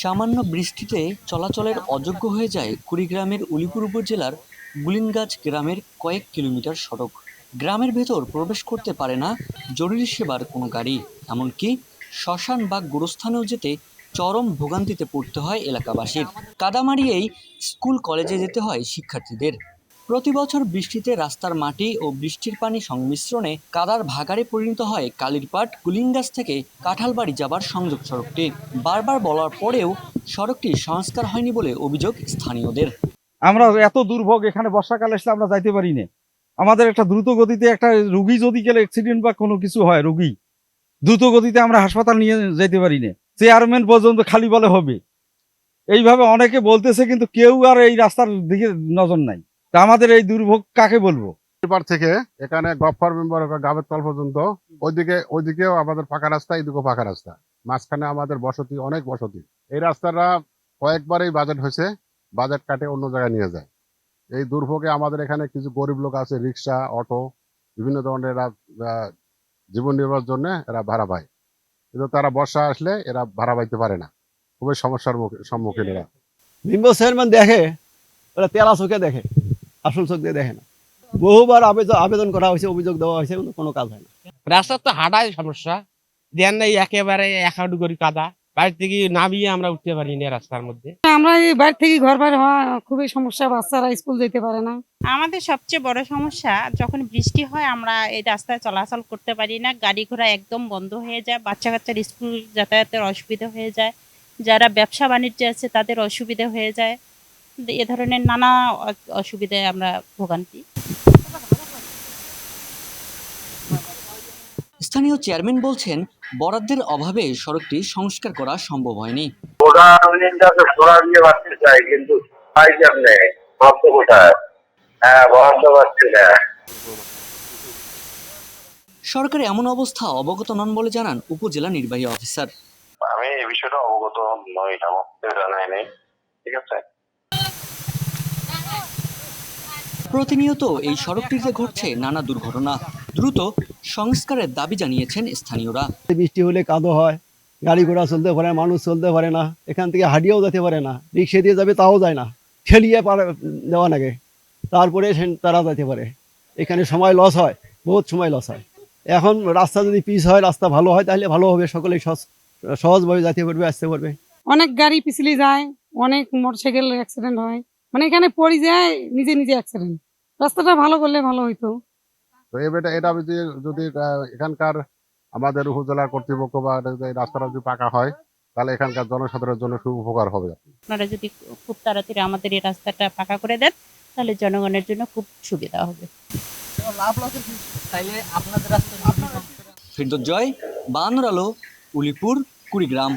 সামান্য বৃষ্টিতে চলাচলের অযোগ্য হয়ে যায় কুড়িগ্রামের উলিপুর উপজেলার গুলিনগাছ গ্রামের কয়েক কিলোমিটার সড়ক। গ্রামের ভেতর প্রবেশ করতে পারে না জরুরি সেবার কোনো গাড়ি। এমনকি শ্মশান বা গোরস্থানেও যেতে চরম ভোগান্তিতে পড়তে হয় এলাকাবাসীর। কাদামারিয়েই স্কুল, কলেজে যেতে হয় শিক্ষার্থীদের। প্রতি বছর বৃষ্টিতে রাস্তার মাটি ও বৃষ্টির পানি সংমিশ্রণে কাদার ভাগারে পরিণত হয় কালিরপাট কুলিংগাছ থেকে কাঁঠালবাড়ি যাবার সংযোগ সড়কটি। বারবার বলার পরেও সড়কটি সংস্কার হয়নি বলে অভিযোগ স্থানীয়দের। আমরা এত দুর্ভোগ এখানে বর্ষাকালে এসে আমরা যাইতে পারি না। আমাদের একটা দ্রুত গতিতে একটা রুগী যদি গেলে অ্যাক্সিডেন্ট বা কোনো কিছু হয়, রুগী দ্রুত গতিতে আমরা হাসপাতাল নিয়ে যেতে পারি না। চেয়ারম্যান পর্যন্ত খালি বলে হবে। এইভাবে অনেকে বলতেছে কিন্তু কেউ আর এই রাস্তার দিকে নজর নাই। তা আমাদের এই দুর্ভোগ কাকে বলব? এবার থেকে এখানে গফর মেম্বার গাবের তল পর্যন্ত ওইদিকে ওইদিকেও আমাদের ফাঁকা রাস্তা এইদিকেও ফাঁকা রাস্তা। মাঝখানে আমাদের বসতি অনেক বসতি। এই রাস্তাটা কয়েকবারই বাজেট হয়েছে বাজেট কাটে অন্য জায়গায় নিয়ে যায়। এই দুর্ভোগে আমাদের এখানে কিছু গরিব লোক আছে রিক্সা অটো বিভিন্ন ধরনের এরা জীবন নির্বাহের জন্য এরা ভাড়া পায়। কিন্তু তারা বর্ষা আসলে এরা ভাড়া পাইতে পারে না। খুবই সমস্যার সম্মুখীন এরা। মেম্বার চেয়ারম্যান দেখে ওরা তেলা চোখে দেখে। আসল চোখ দিয়ে দেখে না। বহুবার আবেদন আবেদন করা হয়েছে অভিযোগ দেওয়া হয়েছে কিন্তু কোনো কাজ হয় না। রাস্তার তো হাঁটাই সমস্যা। দেন নাই একেবারে এক হাঁটু করে কাদা। বাড়ি থেকে নামিয়ে আমরা উঠতে পারি না রাস্তার মধ্যে। আমরা এই বাড়ি থেকে ঘর বাইরে হওয়া খুবই সমস্যা বাচ্চারা স্কুল যেতে পারে না। আমাদের সবচেয়ে বড় সমস্যা যখন বৃষ্টি হয় আমরা এই রাস্তায় চলাচল করতে পারি না। গাড়ি ঘোড়া একদম বন্ধ হয়ে যায় বাচ্চা কাচ্চার স্কুল যাতায়াতের অসুবিধা হয়ে যায়। যারা ব্যবসা বাণিজ্য আছে তাদের অসুবিধা হয়ে যায়। এ ধরনের নানা অসুবিধায় আমরা ভোগান্তি। স্থানীয় চেয়ারম্যান বলছেন বরাদ্দের অভাবে সড়কটি সংস্কার করা সম্ভব হয়নি। কিন্তু হ্যাঁ সরকার এমন অবস্থা অবগত নন বলে জানান উপজেলা নির্বাহী অফিসার। আমি এই বিষয়টা অবগত নই আমার জানাই নেই। ঠিক আছে? প্রতিনিয়ত এই সড়কটিতে ঘটছে নানা দুর্ঘটনা দ্রুত সংস্কারের দাবি জানিয়েছেন স্থানীয়রা। বৃষ্টি হলে কাদো হয় গাড়ি ঘোড়া চলতে পারে না, মানুষ চলতে পারে না এখান থেকে হাঁটিয়েও যেতে পারে না রিক্সা দিয়ে যাবে তাও যায় না ঠেলিয়ে পারে দেওয়া লাগে তারপরে সে- তারা যেতে পারে। এখানে সময় লস হয় বহুত সময় লস হয়। এখন রাস্তা যদি পিচ হয় রাস্তা ভালো হয় তাহলে ভালো হবে সকলেই সহজ সহজভাবে যেতে পারবে আসতে পারবে। অনেক গাড়ি পিছলে যায় অনেক মোটরসাইকেল অ্যাক্সিডেন্ট হয়। মানে এখানে পড়ে যায় নিজে নিজে অ্যাক্সিডেন্ট রাস্তাটা ভালো করলে ভালো হইতো। তো এটা এটা যদি যদি আহ, এখানকার আমাদের উপজেলা কর্তৃপক্ষ বা এই রাস্তাটা যদি পাকা হয় তাহলে এখানকার জনসাধারণের জন্য খুব উপকার হবে। আপনারা যদি খুব তাড়াতাড়ি আমাদের এই রাস্তাটা পাকা করে দেন তাহলে জনগণের জন্য খুব সুবিধা হবে। ফিরদোস জয় বানর আলো উলিপুর কুড়িগ্রাম।